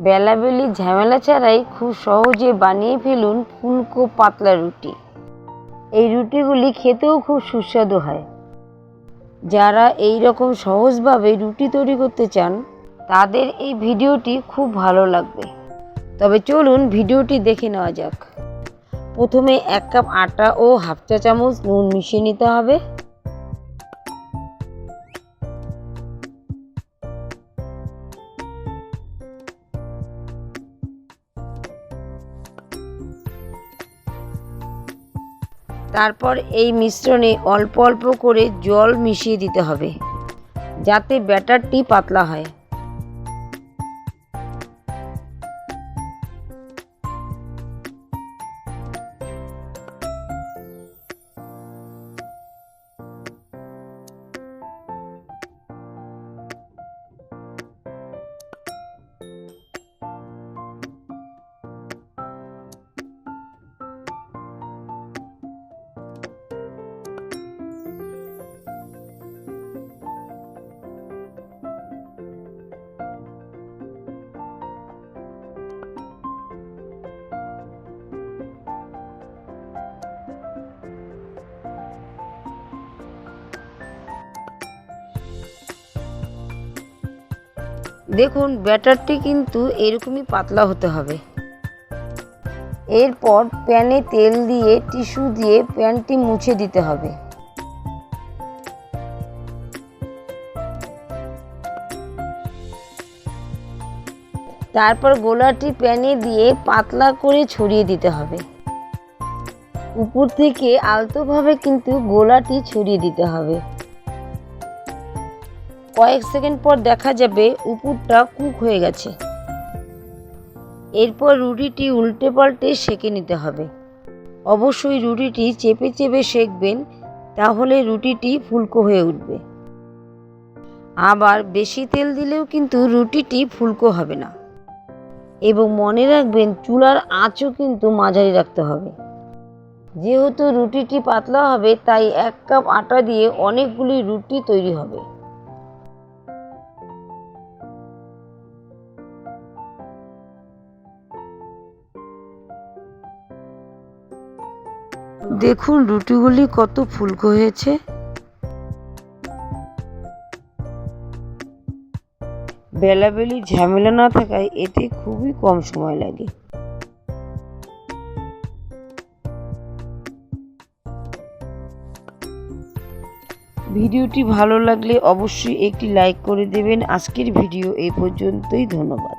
বেলাবেলি ঝামেলা ছাড়াই খুব সহজে বানিয়ে ফেলুন ফুলকো পাতলা রুটি। এই রুটিগুলি খেতেও খুব সুস্বাদু হয়। যারা এই রকম সহজভাবে রুটি তৈরি করতে চান, তাদের এই ভিডিওটি খুব ভালো লাগবে। তবে চলুন ভিডিওটি দেখে নেওয়া যাক। প্রথমে এক কাপ আটা ও হাফ চা চামচ নুন মিশিয়ে নিতে হবে। তারপর এই মিশ্রণে অল্প অল্প করে জল মিশিয়ে দিতে হবে যাতে ব্যাটারটি পাতলা হয়। দেখুন, ব্যাটারটি কিন্তু এরকমই পাতলা হতে হবে। এরপর প্যানে তেল দিয়ে, টিস্যু দিয়ে প্যানটি মুছে দিতে হবে। তারপর গোলাটি প্যানে দিয়ে পাতলা করে ছড়িয়ে দিতে হবে। উপর থেকে আলতোভাবে কিন্তু গোলাটি ছড়িয়ে দিতে হবে। কয়েক সেকেন্ড পর দেখা যাবে উপরটা কুক হয়ে গেছে। এরপর রুটিটি উল্টে পাল্টে সেঁকে নিতে হবে। অবশ্যই রুটিটি চেপে চেপে সেঁকবেন, তাহলে রুটিটি ফুলকো হয়ে উঠবে। আবার বেশি তেল দিলেও কিন্তু রুটিটি ফুলকো হবে না। এবং মনে রাখবেন, চুলার আঁচও কিন্তু মাঝারি রাখতে হবে। যেহেতু রুটিটি পাতলা হবে, তাই এক কাপ আটা দিয়ে অনেকগুলি রুটি তৈরি হবে। দেখুন রুটিগুলি কত ফুলকো হয়েছে। বেলাবেলি ঝামেলা না থাকায় এতে খুবই কম সময় লাগে। ভিডিওটি ভালো লাগলে অবশ্যই একটি লাইক করে দেবেন। আজকের ভিডিও এই পর্যন্তই, ধন্যবাদ।